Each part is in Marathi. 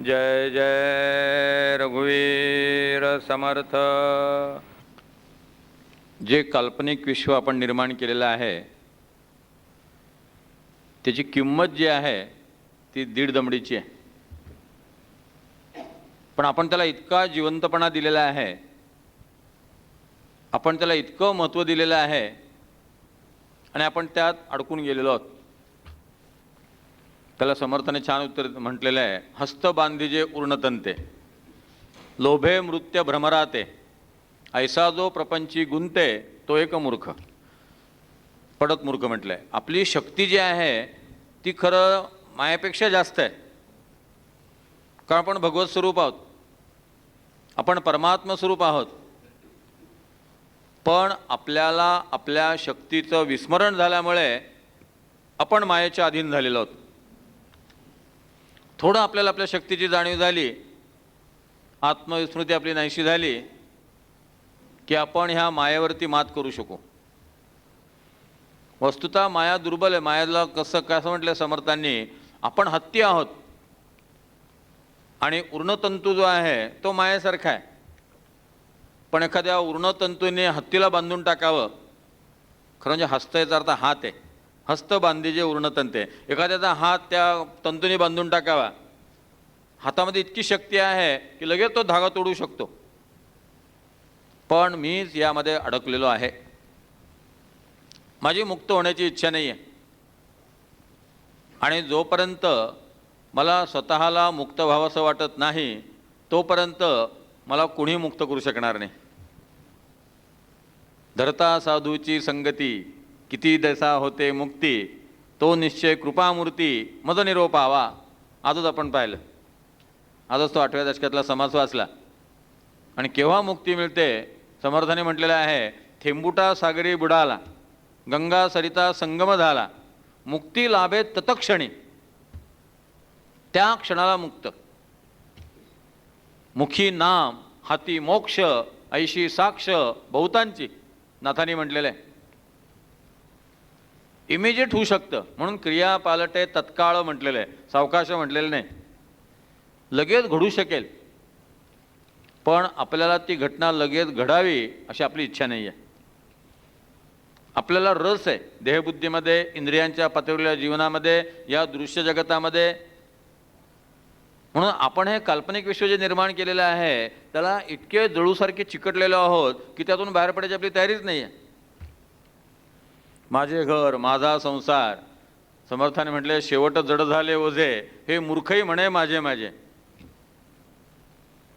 जय जय रघुवीर समर्थ. जे काल्पनिक विश्व आपण निर्माण केलेलं आहे त्याची किंमत जी आहे ती दीड दमडीची आहे. पण आपण त्याला इतका जिवंतपणा दिलेला आहे आपण त्याला इतकं महत्त्व दिलेलं आहे आणि आपण त्यात अडकून गेलेलो आहोत. त्याला समर्थाने छान उत्तर म्हटलेलं आहे. हस्त बांधिजे उर्णतंते. लोभे मृत्य भ्रमराते. ऐसा जो प्रपंची गुंते तो एक मूर्ख. पडत मूर्ख म्हटलं आहे आपली शक्ती जी आहे ती खरं मायापेक्षा जास्त आहे. कारण आपण भगवत स्वरूप आहोत. आपण परमात्म स्वरूप आहोत. पण आपल्याला आपल्या शक्तीचं विस्मरण झाल्यामुळे आपण मायेच्या अधीन झालेलो आहोत. थोडं आपल्याला आपल्या शक्तीची जाणीव झाली आत्मविस्मृती आपली नाहीशी झाली की आपण ह्या मायेवरती मात करू शकू. वस्तुतः माया दुर्बल आहे. मायाला कसं कसं म्हटलं समर्थांनी आपण हत्ती आहोत. आणि उर्णतंतू जो आहे तो मायेसारखा आहे. पण एखाद्या उर्णतंतूने हत्तीला बांधून टाकावं खरं म्हणजे हस्त याचा अर्थ हात आहे. हस्त बांधीजे उर्णतंते. एखाद्याचा हात त्या तंतूने बांधून टाकावा. हातामध्ये इतकी शक्ती आहे की लगेच तो धागा तोडू शकतो. पण मीच यामध्ये अडकलेलो आहे. माझी मुक्त होण्याची इच्छा नाही आहे आणि जोपर्यंत मला स्वतःला मुक्त व्हावंसं वाटत नाही तोपर्यंत मला कुणी मुक्त करू शकणार नाही. धरता साधूची संगती किती दशा होते मुक्ती तो निश्चय कृपामूर्ती मद निरोपावा आजच आपण पाहिलं. आजच तो आठव्या दशकातला समास वाचला. आणि केव्हा मुक्ती मिळते? समर्थाने म्हटलेलं आहे थेंबुटा सागरी बुडाला गंगा सरिता संगम झाला मुक्ती लाभे ततक्षणी. त्या क्षणाला मुक्त. मुखी नाम हाती मोक्ष ऐशी साक्ष बहुतांची. नाथानी म्हटलेलं आहे इमिजिएट होऊ शकतं. म्हणून क्रियापालटे तत्काळ म्हटलेलं आहे. सावकाश म्हटलेलं नाही. लगेच घडू शकेल. पण आपल्याला ती घटना लगेच घडावी अशी आपली इच्छा नाही आहे आपल्याला रस आहे. देहबुद्धीमध्ये इंद्रियांच्या पातळीच्या जीवनामध्ये या दृश्य जगतामध्ये. म्हणून आपण हे काल्पनिक विश्व जे निर्माण केलेलं आहे त्याला इतके जळूसारखे चिकटलेलो आहोत की त्यातून बाहेर पडायची आपली तयारीच नाही आहे माझे घर माझा संसार. समर्थाने म्हटले शेवट जड झाले ओझे. हे मूर्खही म्हणे माझे माझे.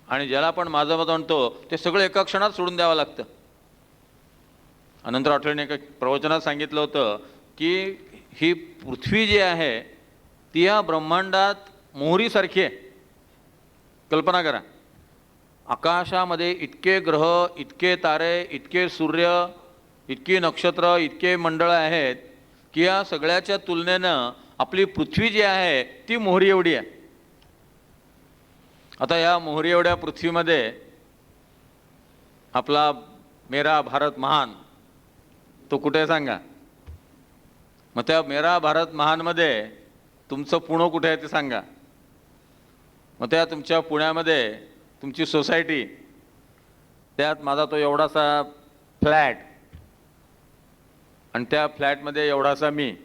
आणि ज्याला आपण माझं मत म्हणतो ते सगळं एका क्षणात सोडून द्यावं लागतं. अनंतर राठोडने एका प्रवचनात सांगितलं होतं की ही पृथ्वी जी आहे ती या ब्रह्मांडात मोहरीसारखी आहे. कल्पना करा. आकाशामध्ये इतके ग्रह इतके तारे इतके सूर्य इतकी नक्षत्र इतके मंडळं आहेत की या सगळ्याच्या तुलनेनं आपली पृथ्वी जी आहे ती मोहरी एवढी आहे. आता या मोहरी एवढ्या पृथ्वीमध्ये आपला मेरा भारत महान तो कुठे आहे सांगा? मग त्या मेरा भारत महानमध्ये तुमचं पुणं कुठे आहे ते सांगा. मग त्या तुमच्या पुण्यामध्ये तुमची सोसायटी त्यात माझा तो एवढासा फ्लॅट आणि त्या फ्लॅटमध्ये एवढासा मी.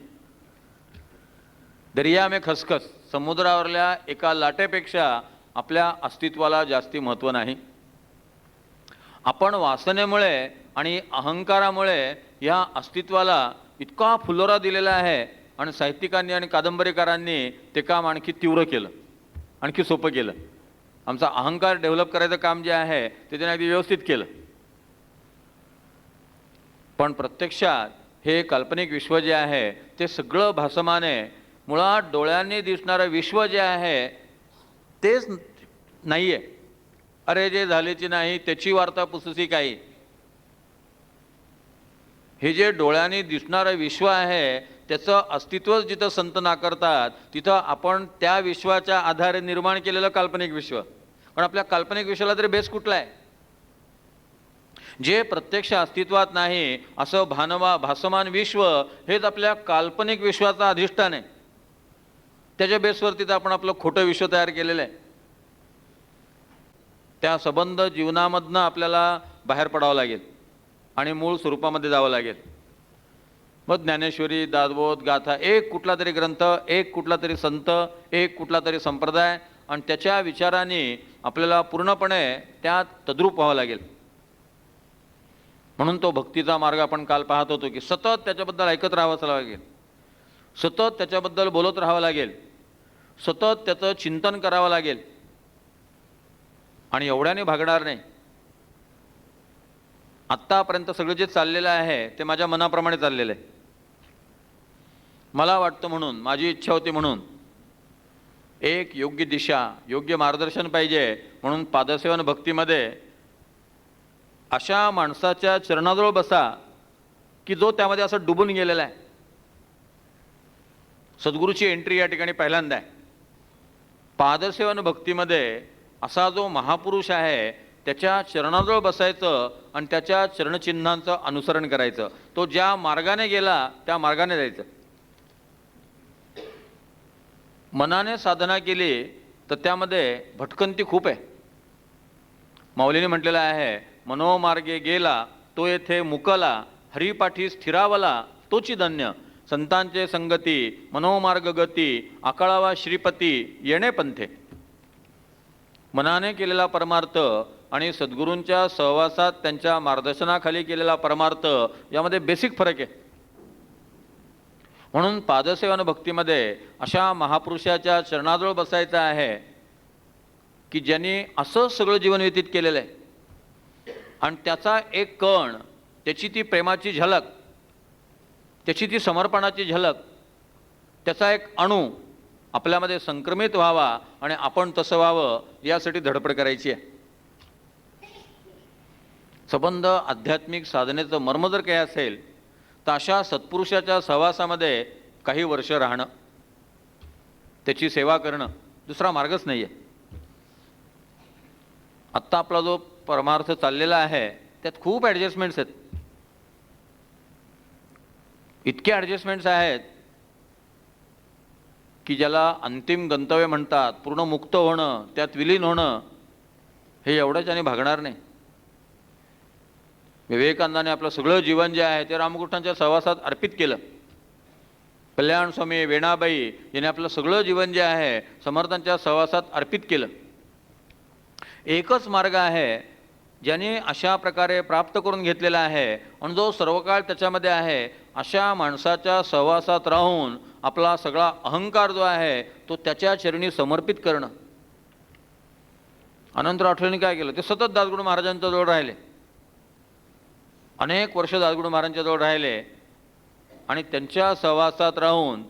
दर्या मे खसखस. समुद्रावरल्या एका लाटेपेक्षा आपल्या अस्तित्वाला जास्ती महत्त्व नाही. आपण वासनेमुळे आणि अहंकारामुळे या अस्तित्वाला इतका फुलोरा दिलेला आहे आणि साहित्यिकांनी आणि कादंबरीकारांनी ते काम आणखी तीव्र केलं आणखी सोपं केलं. आमचा अहंकार डेव्हलप करायचं काम जे आहे ते त्याने अगदी व्यवस्थित केलं. पण प्रत्यक्षात हे काल्पनिक विश्व जे आहे ते सगळं भासमान आहे मुळात डोळ्यांनी दिसणारं विश्व जे आहे तेच नाही आहे अरे जे झालेची नाही त्याची वार्ता पुसुसी काही. हे जे डोळ्यांनी दिसणारं विश्व आहे त्याचं अस्तित्वच जिथं संत नाकारतात तिथं आपण त्या विश्वाच्या आधारे निर्माण केलेलं काल्पनिक विश्व. पण आपल्या काल्पनिक विश्वाला तरी बेस कुठला आहे? जे प्रत्यक्ष अस्तित्वात नाही असं भानवा भासमान विश्व हेच आपल्या काल्पनिक विश्वाचा अधिष्ठान आहे. त्याच्या बेसवरती तर आपण आपलं खोटं विश्व तयार केलेलं आहे. त्या संबंध जीवनामधनं आपल्याला बाहेर पडावं लागेल आणि मूळ स्वरूपामध्ये जावं लागेल. मग ज्ञानेश्वरी दादवोध गाथा एक कुठला तरी ग्रंथ एक कुठला तरी संत एक कुठला तरी संप्रदाय आणि त्याच्या विचाराने आपल्याला पूर्णपणे त्यात तद्रूप व्हावं लागेल. म्हणून तो भक्तीचा मार्ग आपण काल पाहत होतो की सतत त्याच्याबद्दल ऐकत राहावंच लागेल. सतत त्याच्याबद्दल बोलत राहावं लागेल. सतत त्याचं चिंतन करावं लागेल. आणि एवढ्याने भागणार नाही. आत्तापर्यंत सगळं जे चाललेलं आहे ते माझ्या मनाप्रमाणे चाललेलं आहे. मला वाटतं म्हणून माझी इच्छा होती म्हणून एक योग्य दिशा योग्य मार्गदर्शन पाहिजे म्हणून पादसेवन भक्तीमध्ये अशा माणसाच्या चरणाजवळ बसा की जो त्यामध्ये असं डुबून गेलेला आहे. सद्गुरूची एंट्री या ठिकाणी पहिल्यांदा आहे. पादसेवन भक्तीमध्ये असा जो महापुरुष आहे त्याच्या चरणाजवळ बसायचं आणि त्याच्या चरणचिन्हांचं अनुसरण करायचं. तो ज्या मार्गाने गेला त्या मार्गाने जायचं. मनाने साधना केली तर त्यामध्ये भटकंती खूप आहे. माऊलीने म्हटलेलं आहे मनोमार्गे गेला तो येथे मुकला हरिपाठी स्थिरावला तोची धन्य. संतांचे संगती मनोमार्ग गती आकळावा श्रीपती येणे पंथे. मनाने केलेला परमार्थ आणि सद्गुरूंच्या सहवासात त्यांच्या मार्गदर्शनाखाली केलेला परमार्थ यामध्ये बेसिक फरक आहे. म्हणून पादसेवन भक्तीमध्ये अशा महापुरुषाच्या चरणाजवळ बसायचं आहे की ज्यांनी असं सगळं जीवन व्यतीत केलेलं आहे. आणि त्याचा एक कण त्याची ती प्रेमाची झलक त्याची ती समर्पणाची झलक त्याचा एक अणू आपल्यामध्ये संक्रमित व्हावा आणि आपण तसं व्हावं यासाठी धडपड करायची आहे. संबंध आध्यात्मिक साधनेचं मर्म जर काही असेल तर अशा सत्पुरुषाच्या सहवासामध्ये काही वर्ष राहणं त्याची सेवा करणं दुसरा मार्गच नाही आहे आत्ता आपला जो परमार्थ चाललेला आहे त्यात खूप ॲडजस्टमेंट्स आहेत. इतके ॲडजस्टमेंट्स आहेत की ज्याला अंतिम गंतव्य म्हणतात पूर्ण मुक्त होणं त्यात विलीन होणं हे एवढंच आणि भागणार नाही. विवेकानंदाने आपलं सगळं जीवन जे आहे ते रामकृष्णांच्या सहवासात अर्पित केलं. कल्याण स्वामी वेणाबाई यांनी आपलं सगळं जीवन जे आहे समर्थांच्या सहवासात अर्पित केलं. एकच मार्ग आहे ज्याने अशा प्रकारे प्राप्त करून घेतलेला आहे. आणि जो सर्व काळ त्याच्यामध्ये आहे अशा माणसाच्या सहवासात राहून आपला सगळा अहंकार जो आहे तो त्याच्या चरणी समर्पित करणं. अनंत आठवणी काय केलं? ते सतत दासगुरू महाराजांच्या जवळ राहिले. अनेक वर्ष दासगुरू महाराजांच्या जवळ राहिले. आणि त्यांच्या सहवासात राहून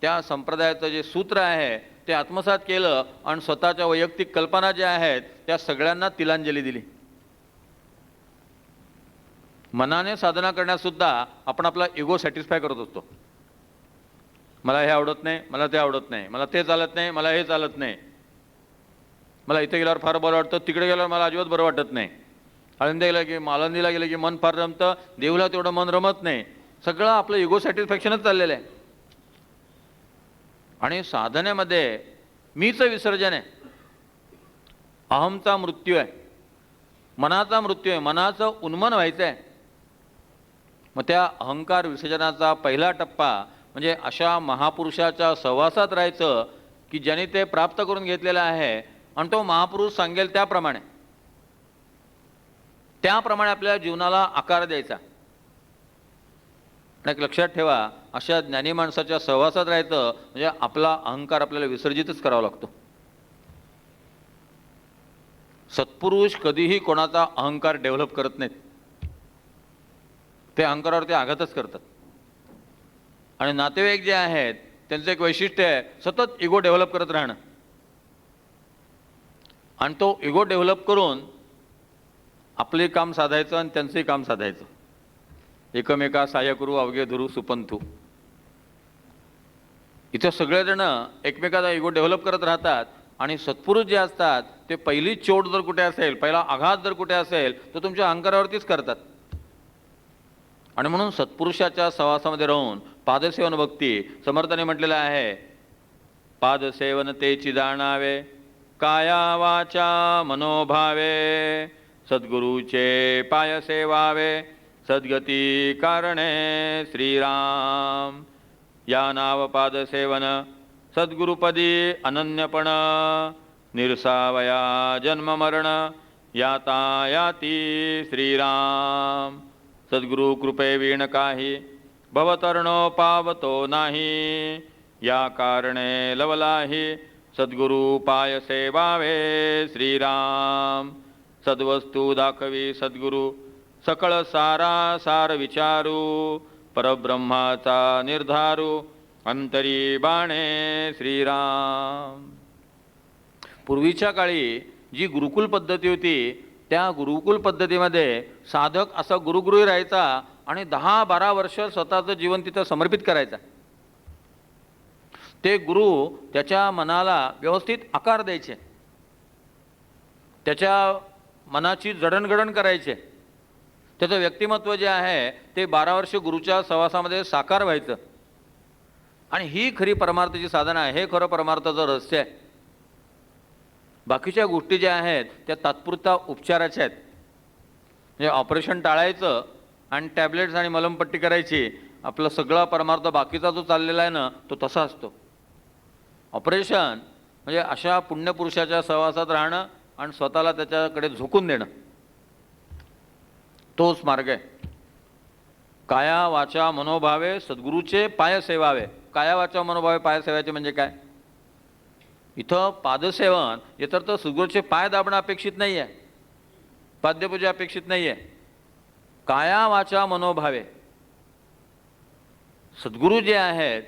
त्या संप्रदायाचं जे सूत्र आहे ते आत्मसात केलं आणि स्वतःच्या वैयक्तिक कल्पना ज्या आहेत त्या सगळ्यांना तिलांजली दिली. मनाने साधना करण्यासुद्धा आपण आपला इगो सॅटिस्फाय करत असतो. मला हे आवडत नाही मला ते आवडत नाही मला ते चालत नाही मला हे चालत नाही. मला इथे गेल्यावर फार बरं वाटतं तिकडे गेल्यावर मला अजिबात बरं वाटत नाही. आळंदी गेलं की आळंदीला गेलं की मन फार रमतं देवला तेवढं मन रमत नाही. सगळं आपलं इगो सॅटिस्फॅक्शनच चाललेलं आहे. आणि साधनेमध्ये मीच विसर्जन आहे. अहमचा मृत्यू आहे. मनाचा मृत्यू आहे. मनाचं उन्मन व्हायचं आहे. मग त्या अहंकार विसर्जनाचा पहिला टप्पा म्हणजे अशा महापुरुषाच्या सहवासात राहायचं की ज्याने ते प्राप्त करून घेतलेलं आहे आणि तो महापुरुष सांगेल त्याप्रमाणे. त्याप्रमाणे आपल्या जीवनाला आकार द्यायचा. आणि एक लक्षात ठेवा अशा ज्ञानी माणसाच्या सहवासात राहायचं म्हणजे आपला अहंकार आपल्याला विसर्जितच करावा लागतो. सत्पुरुष कधीही कोणाचा अहंकार डेव्हलप करत नाहीत. ते अहंकारावरती आघातच करतात. आणि नातेवाईक जे आहेत त्यांचं एक वैशिष्ट्य आहे सतत इगो डेव्हलप करत राहणं. आणि तो इगो डेव्हलप करून आपले काम साधायचं आणि त्यांचंही काम साधायचं. एकमेका सहाय्य करू अवघे धुरू सुपंथू. इथं सगळेजण एकमेकाचा इगो डेव्हलप करत राहतात आणि सत्पुरुष जे असतात ते पहिली चोट जर कुठे असेल पहिला आघात जर कुठे असेल तर तुमच्या अहंकारावरतीच करतात. आणि म्हणून सत्पुरुषाच्या सहवासामध्ये राहून पादसेवन भक्ती समर्थाने म्हटलेलं आहे. पादसेवन ते जाणावे काया वाचा मनोभावे सद्गुरूचे पाय सेवावे सद्गती कारणे श्रीराम। या नावपाद सेवन सद्गुरुपदी अनन्यपण। निरसावया जन्म मरण याता याती श्रीराम। सद्गुरु कृपे वीण काही भवतरणो पावतो नाही। या कारणे लवलाही सद्गुरु पाय सेवावे श्रीराम। सद्वस्तू दाखवी सद्गुरु सकळ सारा सार विचारू परब्रह्माचा निर्धारू अंतरी बाणे श्रीराम. पूर्वीच्या काळी जी गुरुकुल पद्धती होती त्या गुरुकुल पद्धतीमध्ये साधक असा गुरुगृही राहायचा आणि दहा बारा वर्ष स्वतःचं जीवन तिथं समर्पित करायचा. ते गुरु त्याच्या मनाला व्यवस्थित आकार द्यायचे. त्याच्या मनाची जडणघडण करायचे. त्याचं व्यक्तिमत्व जे आहे ते बारा वर्ष गुरुच्या सहवासामध्ये साकार व्हायचं. आणि ही खरी परमार्थाची साधना आहे. हे खरं परमार्थाचं रहस्य आहे. बाकीच्या गोष्टी ज्या आहेत त्या तात्पुरता उपचाराच्या आहेत. म्हणजे ऑपरेशन टाळायचं आणि टॅबलेट्स आणि मलमपट्टी करायची आपला सगळा परमार्थ बाकीचा जो चाललेला आहे ना तो तसा असतो. ऑपरेशन म्हणजे अशा पुण्यपुरुषाच्या सहवासात राहणं आणि स्वतःला त्याच्याकडे झोकून देणं. तोच मार्ग आहे. काया वाचा मनोभावे सद्गुरूचे पाय सेवावे काया वाचा मनोभावे पाय सेवायचे म्हणजे काय? इथं पादसेवन हे तर तर सद्गुरूचे पाय दाबणं अपेक्षित नाही आहे पाद्यपूजा अपेक्षित नाही आहे काया वाचा मनोभावे. सद्गुरू जे आहेत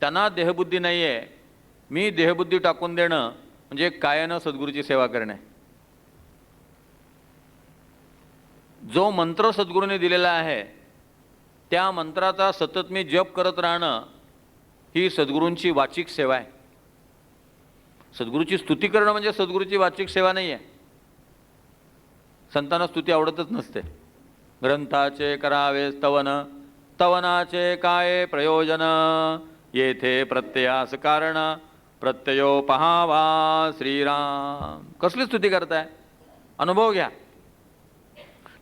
त्यांना देहबुद्धी नाही आहे मी देहबुद्धी टाकून देणं म्हणजे कायानं सद्गुरूची सेवा करणे. जो मंत्र सद्गुरूने दिलेला आहे त्या मंत्राचा सतत मी जप करत राहणं ही सद्गुरूंची वाचिक सेवा आहे. सद्गुरूची स्तुती करणं म्हणजे सद्गुरूची वाचिक सेवा नाही आहे. संतांना स्तुती आवडतच नसते. ग्रंथाचे करावे स्तवन तवनाचे काय प्रयोजन? येथे प्रत्ययास कारण प्रत्ययो पहावा श्रीराम. कसली स्तुती करताय? अनुभव घ्या.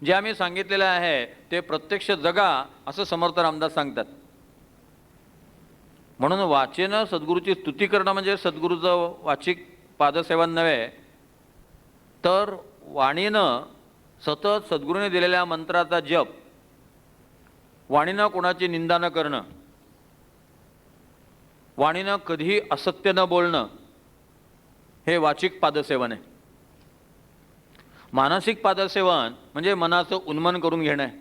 जे आम्ही सांगितलेलं आहे ते प्रत्यक्ष जगा असं समर्थ रामदास सांगतात. म्हणून वाचेनं सद्गुरूची स्तुती करणं म्हणजे सद्गुरूचं वाचिक पादसेवन नव्हे तर वाणीनं सतत सद्गुरूने दिलेल्या मंत्राचा जप वाणीनं कोणाची निंदा न करणं वाणीनं कधीही असत्य न बोलणं हे वाचिक पादसेवन आहे. मानसिक पादसेवन म्हणजे मनाचं उन्मन करून घेणं. आहे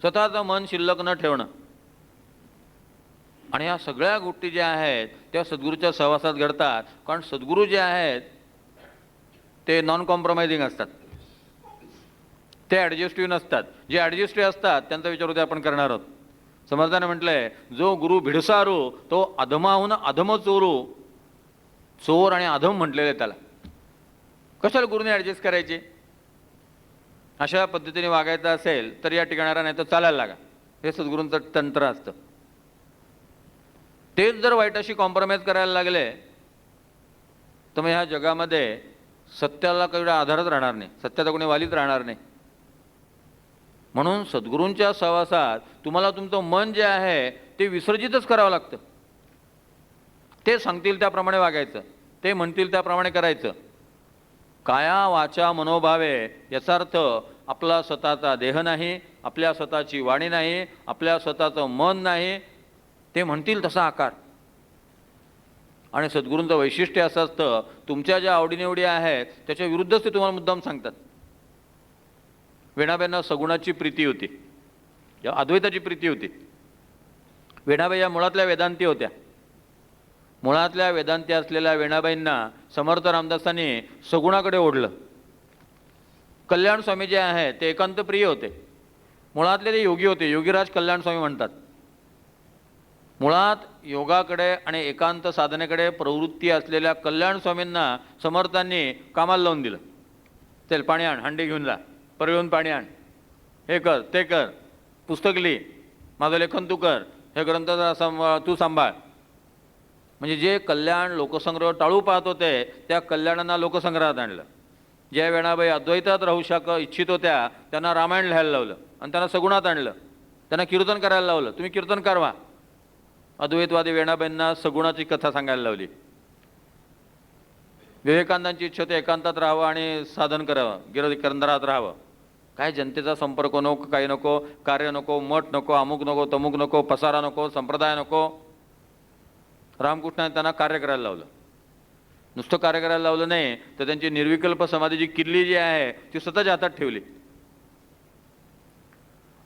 स्वतःचं मन शिल्लक न ठेवणं. आणि या सगळ्या गोष्टी ज्या आहेत त्या सद्गुरूच्या सहवासात घडतात. कारण सद्गुरू जे आहेत ते नॉन कॉम्प्रोमाइजिंग असतात. ते ॲडजस्टिव्ह नसतात. जे ॲडजस्टिव्ह असतात त्यांचा विचार उद्या आपण करणार आहोत. समर्थाने म्हटलंय जो गुरु भिडसारू तो अधमाहून अधम चोरू चोर आणि अधम म्हटलेले आहे त्याला. कशाला गुरुने ॲडजस्ट करायचे? अशा पद्धतीने वागायचं असेल तर या ठिकाणाला नाही तर चालायला लागा. हे सद्गुरूंचं तंत्र असतं. तेच जर वाईटाशी कॉम्प्रोमाइज करायला लागले तर मग ह्या जगामध्ये सत्याला काही आधारच राहणार नाही. सत्याचा कोणी वालीच राहणार नाही. म्हणून सद्गुरूंच्या सहवासात तुम्हाला तुमचं मन जे आहे ते विसर्जितच करावं लागतं. ते सांगतील त्याप्रमाणे वागायचं. ते म्हणतील त्याप्रमाणे करायचं. काया वाचा मनोभावे. याचा अर्थ आपला स्वतःचा देह नाही आपल्या स्वतःची वाणी नाही आपल्या स्वतःचं मन नाही. ते म्हणतील तसा आकार. आणि सद्गुरूंचं वैशिष्ट्य असं असतं तुमच्या ज्या आवडीनिवडी आहेत त्याच्या विरुद्धच ते तुम्हाला मुद्दाम सांगतात. वेणाबाईंना सगुणाची प्रीती होती. या अद्वैताची प्रीती होती. वेणाबाई या मुळातल्या वेदांती होत्या. मुळातल्या वेदांती असलेल्या वेणाबाईंना समर्थ रामदासांनी सगुणाकडे ओढलं. कल्याण स्वामी जे आहे ते एकांत प्रिय होते. मुळातले ते योगी होते. योगीराज कल्याण स्वामी म्हणतात. मुळात योगाकडे आणि एकांत साधनेकडे प्रवृत्ती असलेल्या कल्याण स्वामींना समर्थांनी कामाला लावून दिलं. चल पाणी आण हंडी घेऊन जा. पर येऊन पाणी आण. हे कर ते कर. पुस्तक लिही. माझं लेखन तू कर. हे ग्रंथ जरा तू सांभाळ. म्हणजे जे कल्याण लोकसंग्रह टाळू पाहत होते त्या कल्याणांना लोकसंग्रहात आणलं. ज्या वेणाबाई अद्वैतात राहू शक इच्छित होत्या त्यांना रामायण लिहायला लावलं आणि त्यांना सगुणात आणलं. त्यांना कीर्तन करायला लावलं. तुम्ही कीर्तन करवा. अद्वैतवादी वेणाबाईंना सगुणाची कथा सांगायला लावली. विवेकानंदांची इच्छा होती एकांतात राहावं आणि साधन करावं गिरदी राहावं. काय जनतेचा संपर्क नको काही नको कार्य नको मठ नको अमुक नको तमुक नको पसारा नको संप्रदाय नको. रामकृष्णाने त्यांना कार्य करायला लावलं. नुसतं कार्य करायला लावलं नाही तर त्यांची निर्विकल्प समाधीची किल्ली जी आहे ती स्वतःच्या हातात ठेवली.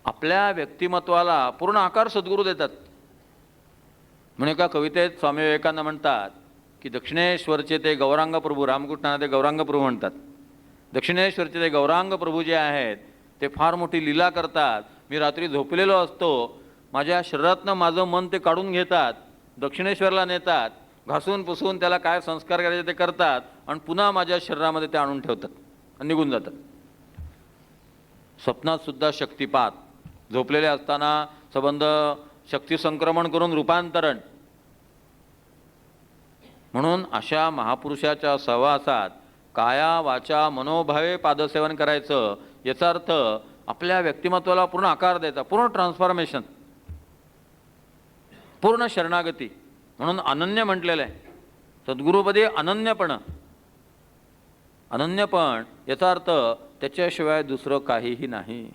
आपल्या व्यक्तिमत्वाला पूर्ण आकार सद्गुरू देतात. म्हणून एका कवितेत स्वामी विवेकानंद म्हणतात की दक्षिणेश्वरचे ते गौरांग प्रभू रामकृष्णाने ते गौरांग प्रभू म्हणतात. दक्षिणेश्वरचे ते गौरांग प्रभू जे आहेत ते फार मोठी लीला करतात. मी रात्री झोपलेलो असतो. माझ्या शरीरातनं माझं मन ते काढून घेतात. दक्षिणेश्वरला नेतात घासून पुसून त्याला काय संस्कार करायचे ते करतात आणि पुन्हा माझ्या शरीरामध्ये ते आणून ठेवतात आणि निघून जातात. स्वप्नात सुद्धा शक्तिपात. झोपलेले असताना संबंध शक्ती संक्रमण करून रूपांतरण. म्हणून अशा महापुरुषाच्या सहवासात काया वाचा मनोभावे पादसेवन करायचं याचा अर्थ आपल्या व्यक्तिमत्वाला पूर्ण आकार द्यायचा पूर्ण ट्रान्सफॉर्मेशन पूर्ण शरणागती. म्हणून अनन्य म्हटलेलं आहे. सद्गुरूपदी अनन्यपण. अनन्यपण याचा अर्थ त्याच्याशिवाय दुसरं काहीही नाही.